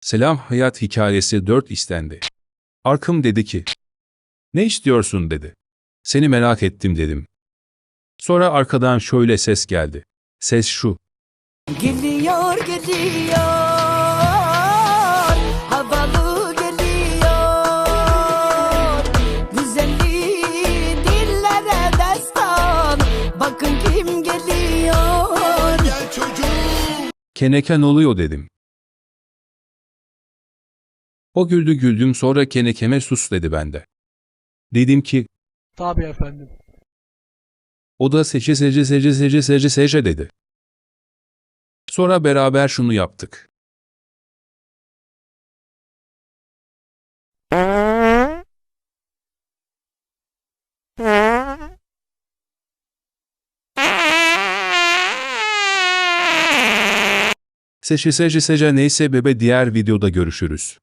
Selam Hayat Hikayesi 4 istendi. Arkım dedi ki, ne istiyorsun dedi. Seni merak ettim dedim. Sonra arkadan şöyle ses geldi. Ses şu. Geliyor geliyor Havalı geliyor Güzelliği dillere destan Bakın kim geliyor Gel çocuğum. Keneken oluyor dedim. O güldü güldüm sonra kenekeme sus dedi bende. Dedim ki, Tabii efendim. o da sece sece sece sece sece sece dedi. Sonra beraber şunu yaptık. Seçi sece sece neyse bebe diğer videoda görüşürüz.